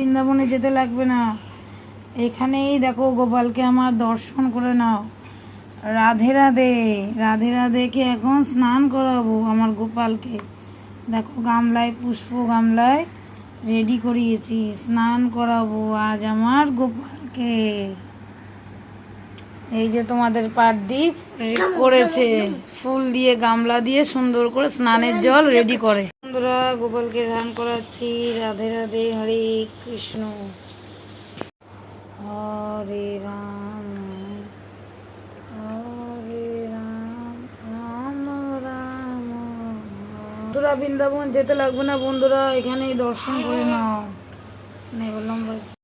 বৃন্দাবনে যেতে লাগবে না। এখানেই দেখো গোপালকে আমার দর্শন করে নাও। রাধে রাধে রাধে রাধেকে এখন স্নান করাবো আমার গোপালকে। দেখো গামলায় পুষ্প গামলায় রেডি করিয়েছি, স্নান করাবো আজ আমার গোপালকে। এই যে তোমাদের পাটদ্বীপ রে- করেছে। ফুল দিয়ে গামলা দিয়ে সুন্দর করে স্নানের জল রেডি করে। বন্ধুরা, গোপালকে রান করাচ্ছি। রাধে রাধে, হরে কৃষ্ণ। হরে রাম হরে রাম রাম রাম। বন্ধুরা, বৃন্দাবন যেতে লাগবে না বন্ধুরা, এখানেই দর্শন করে নাও। নেই বললাম, ভাই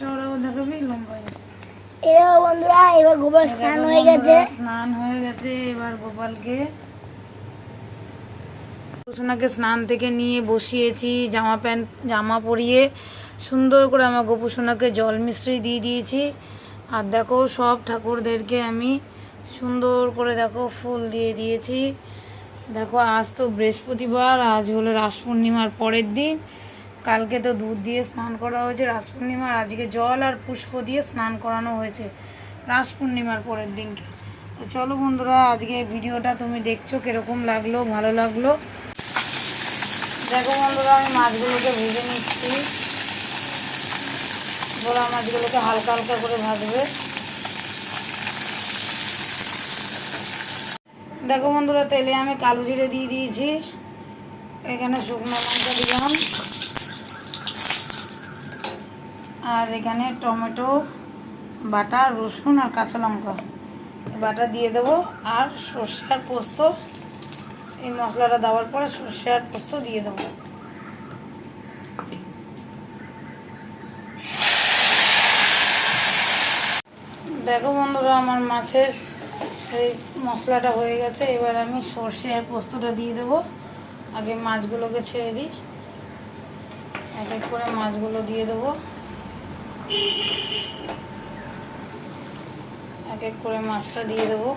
চড়াও দেখাবি? লম্বাই এরা বন্ধুরা এবার গোবর স্নান হয়ে গেছে। স্নান হয়ে গেছে এবার গোপালকে সোনাকে স্নান থেকে নিয়ে বসিয়েছি জামা প্যান্ট জামা পরিয়ে সুন্দর করে আমার গোপু সোনাকে জল মিশ্রি দিয়ে দিয়েছি। আর দেখো সব ঠাকুরদেরকে আমি সুন্দর করে দেখো ফুল দিয়ে দিয়েছি। দেখো আজ তো বৃহস্পতিবার আজ হলো রাস পূর্ণিমার পরের দিন। কালকে তো দুধ দিয়ে স্নান করা হয়েছে রাস পূর্ণিমার আজকে জল আর পুষ্প দিয়ে স্নান করানো হয়েছে রাস পূর্ণিমার পরের দিনকে। তো চলো বন্ধুরা, আজকে ভিডিওটা তুমি দেখছ কীরকম লাগল, ভালো লাগল? দেখো বন্ধুরা, আমি মাছগুলোকে ভেজে নিচ্ছি। বড়া মাছগুলোকে হালকা হালকা করে ভাজবে। দেখো বন্ধুরা, তেলে আমি কালো জিরে দিয়ে দিয়েছি। এখানে শুকনো লঙ্কা দিলাম। আর এখানে টমেটো, বাটা, রসুন আর কাঁচা লঙ্কা। বাটা দিয়ে দেবো। আর সর্ষে আর পোস্ত। এই মশলাটা দেওয়ার পরে সর্ষে আর পোস্ত দিয়ে দেবো। দেখো বন্ধুরা, আমার মাছের এই মশলাটা হয়ে গেছে। এবার আমি সর্ষে আর পোস্তটা দিয়ে দেবো। আগে মাছগুলোকে ছেড়ে দিই। এক এক করে মাছগুলো দিয়ে দেবো। এক এক করে মাছটা দিয়ে দেবো।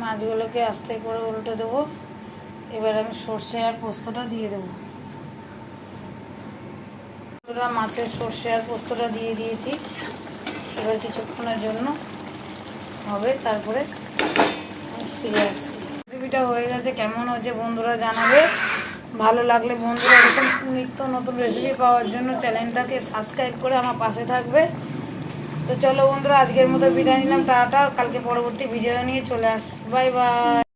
মাছগুলোকে আস্তে করে উল্টে দেবো। এবার আমি সর্ষে আর পোস্তটা দিয়ে দেবো। মাছের সর্ষে আর পোস্তটা দিয়ে দিয়েছি। এবার কিছুক্ষণের জন্য হবে, তারপরে ফিরে আসছি। রেসিপিটা হয়ে গেছে, কেমন হচ্ছে বন্ধুরা জানাবে। ভালো লাগলে বন্ধুরা এরকম নিত্য নতুন রেসিপি পাওয়ার জন্য চ্যানেলটাকে সাবস্ক্রাইব করে আমার পাশে থাকবে। তো চলো বন্ধুরা, আজকের মতো বিদায় নিলাম, টাটা। কালকে পরবর্তী ভিডিও নিয়ে চলে আস বাই বাই।